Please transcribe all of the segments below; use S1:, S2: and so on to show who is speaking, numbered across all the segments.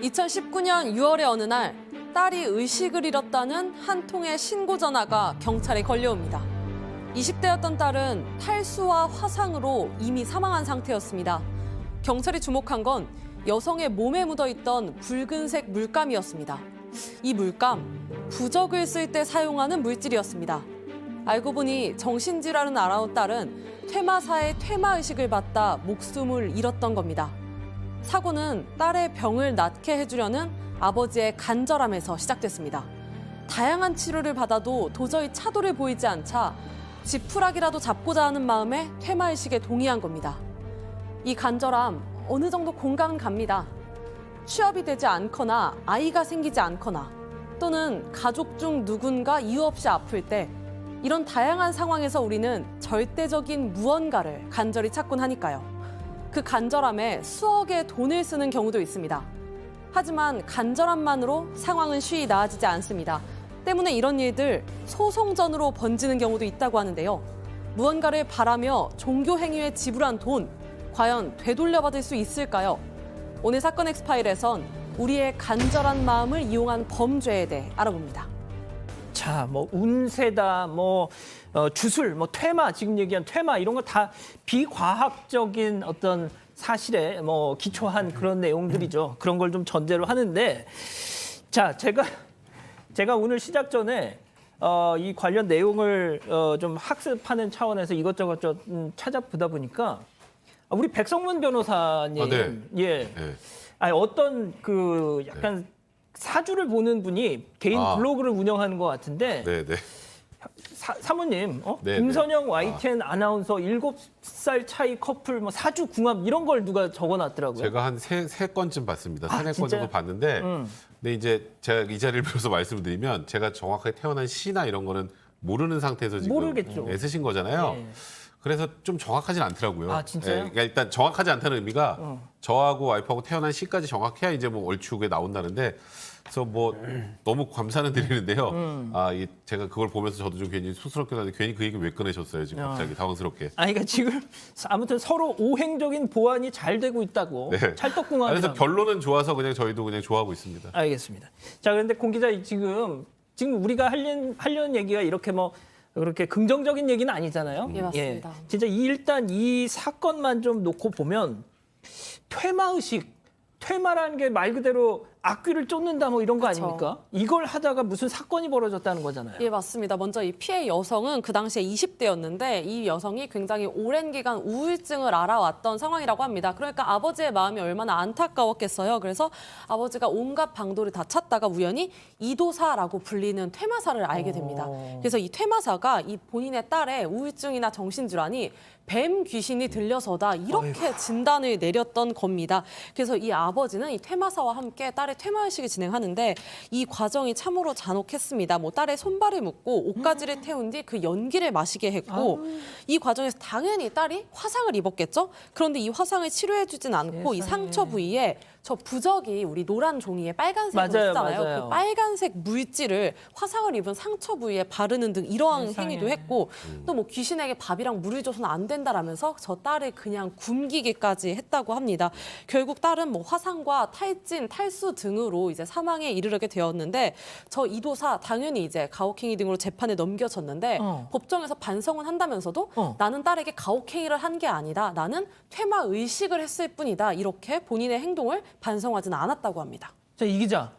S1: 2019년 6월의 어느 날 딸이 의식을 잃었다는 한 통의 신고 전화가 경찰에 걸려옵니다. 20대였던 딸은 탈수와 화상으로 이미 사망한 상태였습니다. 경찰이 주목한 건 여성의 몸에 묻어 있던 붉은색 물감이었습니다. 이 물감, 부적을 쓸 때 사용하는 물질이었습니다. 알고 보니 정신질환을 앓아온 딸은 퇴마사의 퇴마 의식을 받다 목숨을 잃었던 겁니다. 사고는 딸의 병을 낫게 해주려는 아버지의 간절함에서 시작됐습니다. 다양한 치료를 받아도 도저히 차도를 보이지 않자 지푸라기라도 잡고자 하는 마음에 퇴마의식에 동의한 겁니다. 이 간절함 어느 정도 공감은 갑니다. 취업이 되지 않거나 아이가 생기지 않거나 또는 가족 중 누군가 이유 없이 아플 때 이런 다양한 상황에서 우리는 절대적인 무언가를 간절히 찾곤 하니까요. 그 간절함에 수억의 돈을 쓰는 경우도 있습니다. 하지만 간절함만으로 상황은 쉬이 나아지지 않습니다. 때문에 이런 일들 소송전으로 번지는 경우도 있다고 하는데요. 무언가를 바라며 종교 행위에 지불한 돈, 과연 되돌려받을 수 있을까요? 오늘 사건 엑스파일에선 우리의 간절한 마음을 이용한 범죄에 대해 알아봅니다.
S2: 자, 뭐 운세다, 뭐 어, 주술, 뭐 퇴마 지금 얘기한 퇴마 이런 거 다 비과학적인 어떤 사실에 뭐 기초한 그런 내용들이죠. 그런 걸 좀 전제로 하는데 자, 제가 제가 오늘 시작 전에 어, 이 관련 내용을 어, 좀 학습하는 차원에서 이것저것 좀 음, 찾아보다 보니까 아, 우리 백성문 변호사님
S3: 아, 네.
S2: 예.
S3: 네.
S2: 아니 어떤 그 약간 사주를 보는 분이 개인
S3: 아.
S2: 블로그를 운영하는 것 같은데
S3: 네, 네.
S2: 사, 사모님, 어?
S3: 네,
S2: 김선영
S3: 네.
S2: YTN 아 나운서 일곱 살 차이 커플 뭐 사주 궁합 이런 걸 누가 적어놨더라고요.
S3: 제가 한 세 세 건쯤 봤습니다.
S2: 아,
S3: 세네 건
S2: 진짜요?
S3: 정도 봤는데,
S2: 음.
S3: 근데 이제 제가 이 자리를 빌어서 말씀을 드리면 제가 정확하게 태어난 시나 이런 거는 모르는 상태에서 지금
S2: 모르겠죠.
S3: 애쓰신 거잖아요.
S2: 네.
S3: 그래서 좀 정확하진 않더라고요.
S2: 아, 진짜요?
S3: 그러니까 일단 정확하지 않다는 의미가
S2: 어.
S3: 저하고 와이프하고 태어난 시까지 정확해야 이제 뭐 얼추게 나온다는데 그래서 뭐 너무 감사는 드리는데요.
S2: 음.
S3: 아, 이 제가 그걸 보면서 저도 좀 괜히 쑥스럽긴 한데 괜히 그 얘기 왜 꺼내셨어요 지금
S2: 야.
S3: 갑자기 당황스럽게.
S2: 아니 그러니까 지금 아무튼 서로 오행적인 보완이 잘 되고 있다고
S3: 네.
S2: 찰떡궁합이
S3: 그래서 결론은 좋아서 그냥 저희도 그냥 좋아하고 있습니다.
S2: 알겠습니다. 자, 그런데 공 기자 지금 지금 우리가 하려는 얘기가 이렇게 뭐 그렇게 긍정적인 얘기는 아니잖아요.
S1: 예, 맞습니다.
S2: 진짜 이 일단 이 사건만 좀 놓고 보면 퇴마 의식, 퇴마라는 게 말 그대로 악귀를 쫓는다 뭐 이런 거
S1: 그쵸.
S2: 아닙니까? 이걸 하다가 무슨 사건이 벌어졌다는 거잖아요.
S1: 예, 맞습니다. 먼저 이 피해 여성은 그 당시에 20대였는데 이 여성이 굉장히 오랜 기간 우울증을 알아왔던 상황이라고 합니다. 그러니까 아버지의 마음이 얼마나 안타까웠겠어요. 그래서 아버지가 온갖 방도를 다 찾다가 우연히 이도사라고 불리는 퇴마사를 알게 됩니다.
S2: 어.
S1: 그래서 이 퇴마사가 이 본인의 딸의 우울증이나 정신질환이 뱀 귀신이 들려서다 이렇게 진단을 내렸던 겁니다. 그래서 이 아버지는 이 퇴마사와 함께 딸의 퇴마 의식을 진행하는데 이 과정이 참으로 잔혹했습니다. 뭐 딸의 손발을 묶고 옷가지를 태운 뒤 그 연기를 마시게 했고 이 과정에서 당연히 딸이 화상을 입었겠죠. 그런데 이 화상을 치료해 주진 않고 이. 상처 부위에 저 부적이 우리 노란 종이에 빨간색으로
S2: 맞아요,
S1: 있잖아요.
S2: 맞아요.
S1: 그 빨간색 물질을 화상을 입은 상처 부위에 바르는 등 이러한
S2: 세상에.
S1: 행위도 했고 또 뭐 귀신에게 밥이랑 물을 줘서는 안 된다라면서 저 딸을 그냥 굶기기까지 했다고 합니다. 결국 딸은 뭐 화상과 탈진, 탈수 등으로 이제 사망에 이르게 되었는데 저 이도사 당연히 이제 가혹행위 등으로 재판에 넘겨졌는데
S2: 어.
S1: 법정에서 반성은 한다면서도
S2: 어.
S1: 나는 딸에게 가혹행위를 한 게 아니다. 나는 퇴마 의식을 했을 뿐이다. 이렇게 본인의 행동을 반성하지는 않았다고 합니다.
S2: 자, 이 기자.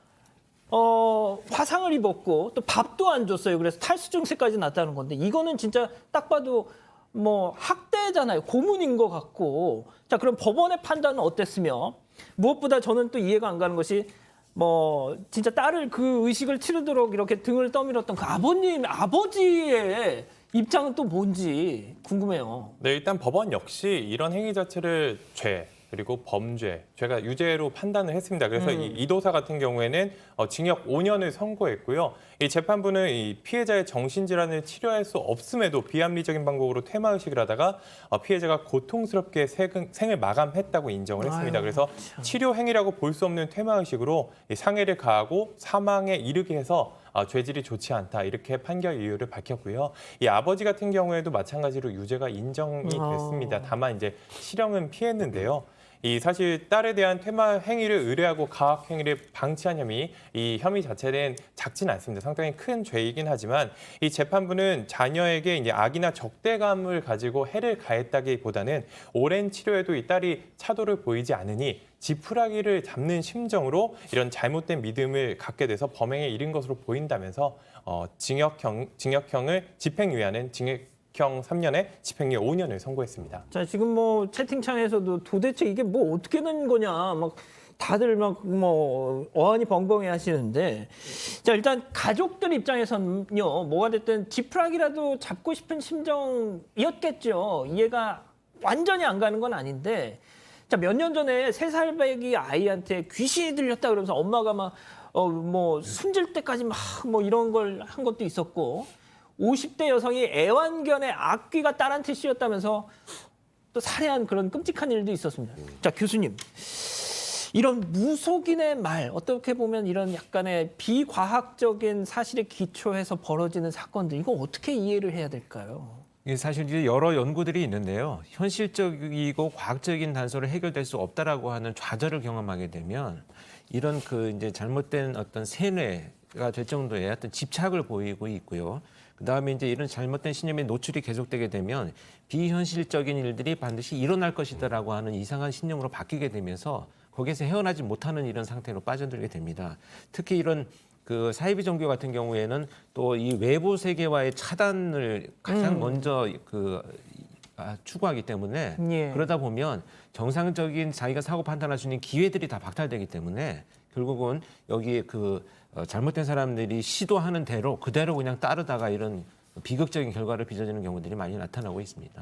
S2: 어, 화상을 입었고 또 밥도 안 줬어요. 그래서 탈수 증세까지 났다는 건데 이거는 진짜 딱 봐도 뭐 학대잖아요. 고문인 것 같고. 자, 그럼 법원의 판단은 어땠으며 무엇보다 저는 또 이해가 안 가는 것이 뭐 진짜 딸을 그 의식을 치르도록 이렇게 등을 떠밀었던 그 아버님 아버지의 입장은 또 뭔지 궁금해요.
S4: 네, 일단 법원 역시 이런 행위 자체를 죄 그리고 범죄, 죄가 유죄로 판단을 했습니다. 그래서 이 이도사 같은 경우에는 어, 징역 5년을 선고했고요. 이 재판부는 이 피해자의 정신질환을 치료할 수 없음에도 비합리적인 방법으로 퇴마 의식을 하다가 어, 피해자가 고통스럽게 생을, 생을 마감했다고 인정을 했습니다.
S2: 아유,
S4: 그래서 치료 행위라고 볼 수 없는 퇴마 의식으로 이 상해를 가하고 사망에 이르게 해서 어, 죄질이 좋지 않다 이렇게 판결 이유를 밝혔고요. 이 아버지 같은 경우에도 마찬가지로 유죄가 인정이
S2: 어.
S4: 됐습니다. 다만 이제 실형은 피했는데요. 이 사실 딸에 대한 퇴마 행위를 의뢰하고 가학 행위를 방치한 혐의, 이 혐의 자체는 작지는 않습니다. 상당히 큰 죄이긴 하지만 이 재판부는 자녀에게 이제 악이나 적대감을 가지고 해를 가했다기보다는 오랜 치료에도 이 딸이 차도를 보이지 않으니 지푸라기를 잡는 심정으로 이런 잘못된 믿음을 갖게 돼서 범행에 이른 것으로 보인다면서 어, 징역형 징역형을 집행유예하는 징역 형 3년에 집행유예 5년을 선고했습니다.
S2: 자 지금 뭐 채팅창에서도 도대체 이게 뭐 어떻게 된 거냐 막 다들 막 뭐 어안이 벙벙해 하시는데 자 일단 가족들 입장에서는요 뭐가 됐든 지푸라기라도 잡고 싶은 심정이었겠죠 이해가 완전히 안 가는 건 아닌데 자 몇 년 전에 세 살배기 아이한테 귀신이 들렸다 그러면서 엄마가 막 어 뭐 숨질 때까지 막 뭐 이런 걸 한 것도 있었고 50대 여성이 애완견의 악귀가 딸한테 씌웠다면서 또 살해한 그런 끔찍한 일도 있었습니다. 자 교수님, 이런 무속인의 말 어떻게 보면 이런 약간의 비과학적인 사실에 기초해서 벌어지는 사건들 이거 어떻게 이해를 해야 될까요?
S5: 이게 사실 이제 여러 연구들이 있는데요. 현실적이고 과학적인 단서로 해결될 수 없다라고 하는 좌절을 경험하게 되면 이런 그 이제 잘못된 어떤 세뇌가 될 정도의 어떤 집착을 보이고 있고요. 그 다음에 이제 이런 잘못된 신념에 노출이 계속되게 되면 비현실적인 일들이 반드시 일어날 것이다라고 하는 이상한 신념으로 바뀌게 되면서 거기에서 헤어나지 못하는 이런 상태로 빠져들게 됩니다. 특히 이런 그 사이비 종교 같은 경우에는 또 이 외부 세계와의 차단을 가장 먼저 그 아, 추구하기 때문에
S2: 예.
S5: 그러다 보면 정상적인 자기가 사고 판단할 수 있는 기회들이 다 박탈되기 때문에 결국은 여기에 그 어, 잘못된 사람들이 시도하는 대로 그대로 그냥 따르다가 이런 비극적인 결과를 빚어지는 경우들이 많이 나타나고 있습니다.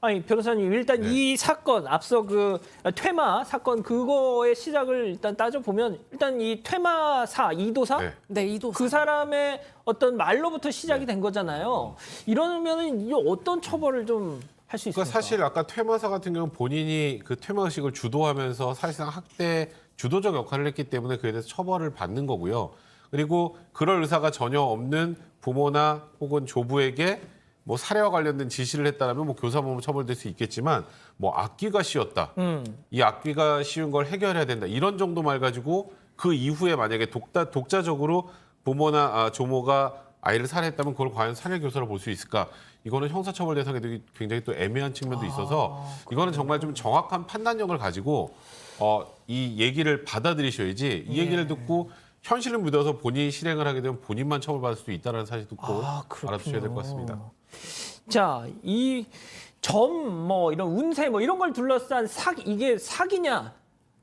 S2: 아니 변호사님 일단 이 사건 앞서 그 퇴마 사건 그거의 시작을 일단 따져 보면 일단 이 퇴마사 이도사
S3: 네.
S1: 네, 이도
S2: 그 사람의 어떤 말로부터 시작이 된 거잖아요. 이러면은 이 어떤 처벌을 좀 할 수 있습니까?
S3: 그러니까 사실 아까 퇴마사 같은 경우는 본인이 그 퇴마 의식을 주도하면서 사실상 학대 주도적 역할을 했기 때문에 그에 대해서 처벌을 받는 거고요. 그리고 그럴 의사가 전혀 없는 부모나 혹은 조부에게 뭐 사례와 관련된 지시를 했다라면 뭐 교사범으로 처벌될 수 있겠지만 뭐 악귀가 씌웠다.
S2: 음.
S3: 이 악귀가 씌운 걸 해결해야 된다. 이런 정도 말 가지고 그 이후에 만약에 독다, 독자적으로 부모나 아, 조모가 아이를 살해했다면 그걸 과연 살해 교사로 볼 수 있을까? 이거는 형사처벌 대상이 되게 굉장히 또 애매한 측면도 있어서 이거는 정말 좀 정확한 판단력을 가지고 어, 이 얘기를 받아들이셔야지 이 얘기를 듣고 현실을 믿어서 본인이 실행을 하게 되면 본인만 처벌받을 수 있다는 사실도 꼭
S2: 아, 그렇군요.
S3: 알아두셔야 될 것 같습니다.
S2: 자, 이 점 뭐 이런 운세 뭐 이런 걸 둘러싼 사기 이게 사기냐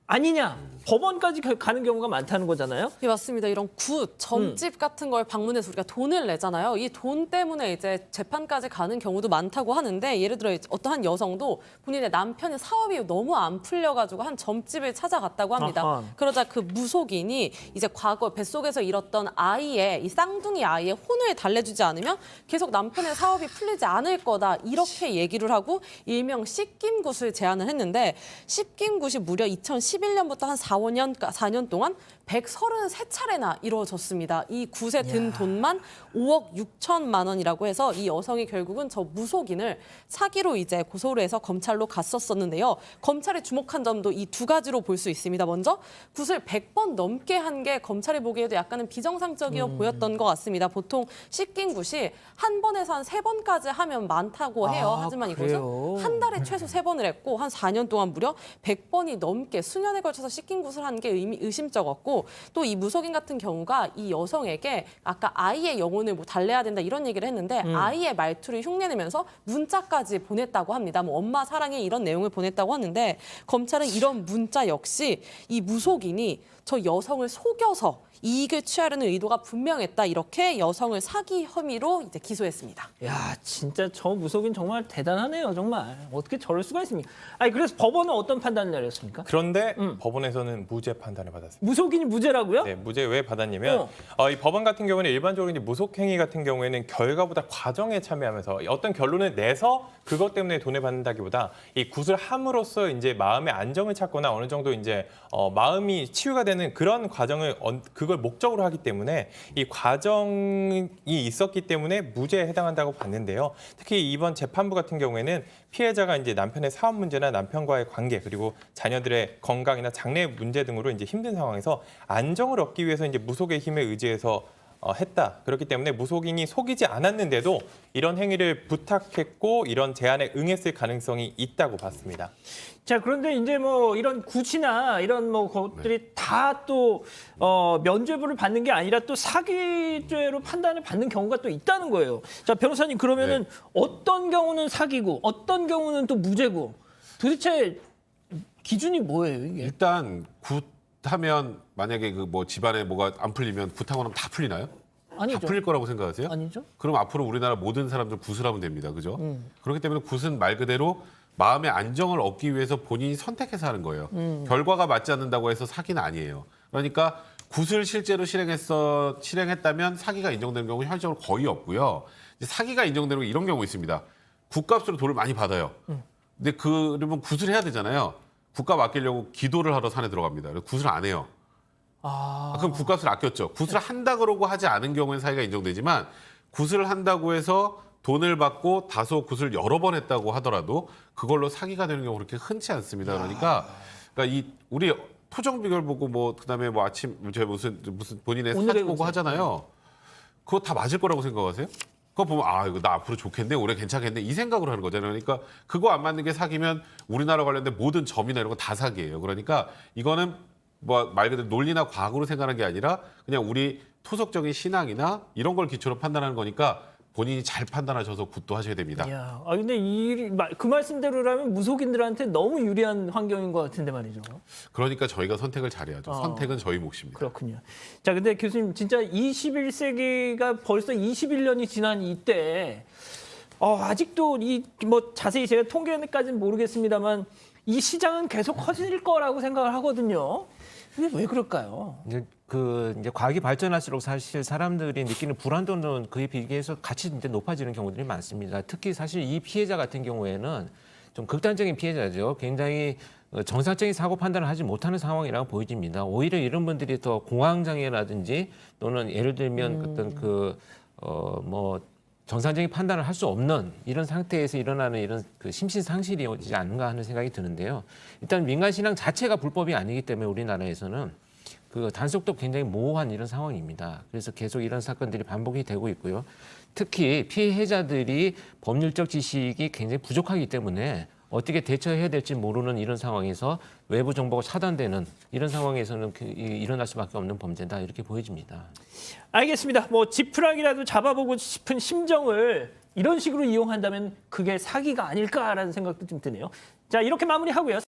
S2: 아니냐 법원까지 가- 가는 경우가 많다는 거잖아요.
S1: 예, 맞습니다. 이런 굿, 점집 같은 걸 방문해서 우리가 돈을 내잖아요. 이 돈 때문에 이제 재판까지 가는 경우도 많다고 하는데 예를 들어 이제 어떠한 여성도 본인의 남편의 사업이 너무 안 풀려가지고 한 점집을 찾아갔다고 합니다.
S2: 아하.
S1: 그러자 그 무속인이 이제 과거 뱃속에서 잃었던 아이의 이 쌍둥이 아이의 혼을 달래주지 않으면 계속 남편의 사업이 풀리지 않을 거다 이렇게 얘기를 하고 일명 씻김굿을 제안을 했는데 씻김굿이 무려 2011년부터 한 4, 5년 4년 동안 133차례나 이루어졌습니다. 이 굿에 든 돈만 5억 6천만 원이라고 해서 이 여성이 결국은 저 무속인을 사기로 이제 고소를 해서 검찰로 갔었었는데요. 검찰이 주목한 점도 이 두 가지로 볼 수 있습니다. 먼저 굿을 100번 넘게 한 게 검찰이 보기에도 약간은 비정상적이어 보였던 것 같습니다. 보통 씻긴 굿이 한 번에서 한 세 번까지 하면 많다고 해요.
S2: 아,
S1: 하지만
S2: 그래요?
S1: 이것은 한 달에 최소 세 번을 했고 한 4년 동안 무려 100번이 넘게 수년에 걸쳐서 씻긴 굿을 한게 의심쩍었고 또 이 무속인 같은 경우가 이 여성에게 아까 아이의 영혼을 뭐 달래야 된다 이런 얘기를 했는데 아이의 말투를 흉내내면서 문자까지 보냈다고 합니다. 뭐 엄마 사랑해 이런 내용을 보냈다고 하는데 검찰은 이런 문자 역시 이 무속인이 저 여성을 속여서 이익을 취하려는 의도가 분명했다 이렇게 여성을 사기 혐의로 이제 기소했습니다.
S2: 야, 진짜 저 무속인 정말 대단하네요, 정말. 어떻게 저럴 수가 있습니까? 아니 그래서 법원은 어떤 판단을 내렸습니까?
S4: 그런데
S2: 음.
S4: 법원에서는 무죄 판단을 받았습니다.
S2: 무속인이 무죄라고요?
S4: 네, 무죄 왜 받았냐면
S2: 어.
S4: 어, 이 법원 같은 경우는 일반적으로 이제 무속 행위 같은 경우에는 결과보다 과정에 참여하면서 어떤 결론을 내서 그것 때문에 돈을 받는다기보다 이 굿을 함으로써 이제 마음의 안정을 찾거나 어느 정도 이제 어, 마음이 치유가 되는 그런 과정을 언- 그걸 이걸 목적으로 하기 때문에 이 과정이 있었기 때문에 무죄에 해당한다고 봤는데요. 특히 이번 재판부 같은 경우에는 피해자가 이제 남편의 사업 문제나 남편과의 관계 그리고 자녀들의 건강이나 장래 문제 등으로 이제 힘든 상황에서 안정을 얻기 위해서 이제 무속의 힘에 의지해서 어, 했다. 그렇기 때문에 무속인이 속이지 않았는데도 이런 행위를 부탁했고 이런 제안에 응했을 가능성이 있다고 봤습니다.
S2: 자 그런데 이제 뭐 이런 구치나 이런 뭐 것들이 다또 어, 면죄부를 받는 게 아니라 또 사기죄로 판단을 받는 경우가 또 있다는 거예요. 자 변호사님 그러면은
S3: 네.
S2: 어떤 경우는 사기고 어떤 경우는 또 무죄고 도대체 기준이 뭐예요 이게?
S3: 일단 굿 하면 만약에 그 뭐 집안에 뭐가 안 풀리면 굿하고 나면 다 풀리나요? 다
S2: 아니죠.
S3: 풀릴 거라고 생각하세요?
S2: 아니죠.
S3: 그럼 앞으로 우리나라 모든 사람들 굿을 하면 됩니다. 그죠?
S2: 음.
S3: 그렇기 때문에 굿은 말 그대로 마음의 안정을 얻기 위해서 본인이 선택해서 하는 거예요.
S2: 음.
S3: 결과가 맞지 않는다고 해서 사기는 아니에요. 그러니까 굿을 실제로 실행했어 실행했다면 사기가 인정되는 경우는 현실적으로 거의 없고요. 이제 사기가 인정되는 게 이런 경우 있습니다. 굿값으로 돈을 많이 받아요.
S2: 음.
S3: 근데 그러면 굿을 해야 되잖아요. 굿값 아끼려고 기도를 하러 산에 들어갑니다. 그래서 굿을 안 해요.
S2: 아,
S3: 아, 그럼 굿값을 아꼈죠. 굿을 한다 그러고 하지 않은 경우에는 사기가 인정되지만 굿을 한다고 해서 돈을 받고 다소 굿을 여러 번 했다고 하더라도 그걸로 사기가 되는 경우 그렇게 흔치 않습니다. 그러니까, 그러니까 이 우리 토정 비결 보고 뭐 그다음에 뭐 아침 저 무슨 무슨 본인의 사진 보고. 하잖아요. 그거 다 맞을 거라고 생각하세요? 그거 보면 아 이거 나 앞으로 좋겠네 올해 괜찮겠네 이 생각으로 하는 거잖아요. 그러니까 그거 안 맞는 게 사기면 우리나라 관련된 모든 점이나 이런 거 다 사기예요. 그러니까 이거는 뭐 말 그대로 논리나 과학으로 생각하는 게 아니라 그냥 우리 토속적인 신앙이나 이런 걸 기초로 판단하는 거니까 본인이 잘 판단하셔서 굿도 하셔야 됩니다.
S2: 야, 아 근데 이 그 말씀대로라면 무속인들한테 너무 유리한 환경인 것 같은데 말이죠.
S3: 그러니까 저희가 선택을 잘해야죠.
S2: 어.
S3: 선택은 저희 몫입니다.
S2: 그렇군요. 자, 근데 교수님 진짜 21세기가 벌써 21년이 지난 이때 어, 아직도 이 뭐 자세히 제가 통계까지는 모르겠습니다만 이 시장은 계속 커질 거라고 생각을 하거든요. 왜 그럴까요?
S5: 그 이제 과학이 발전할수록 사실 사람들이 느끼는 불안도는 그에 비교해서 같이 이제 높아지는 경우들이 많습니다. 특히 사실 이 피해자 같은 경우에는 좀 극단적인 피해자죠. 굉장히 어, 정상적인 사고 판단을 하지 못하는 상황이라고 보여집니다. 오히려 이런 분들이 더 공황 장애라든지 또는 예를 들면 어떤 그어뭐 정상적인 판단을 할 수 없는 이런 상태에서 일어나는 이런 그 심신 상실이 오지 않는가 하는 생각이 드는데요. 일단 민간 신앙 자체가 불법이 아니기 때문에 우리나라에서는 그 단속도 굉장히 모호한 이런 상황입니다. 그래서 계속 이런 사건들이 반복이 되고 있고요. 특히 피해자들이 법률적 지식이 굉장히 부족하기 때문에 어떻게 대처해야 될지 모르는 이런 상황에서 외부 정보가 차단되는 이런 상황에서는 그, 이- 일어날 수밖에 없는 범죄다 이렇게 보여집니다.
S2: 알겠습니다. 뭐 지푸라기라도 잡아보고 싶은 심정을 이런 식으로 이용한다면 그게 사기가 아닐까라는 생각도 좀 드네요. 자, 이렇게 마무리하고요.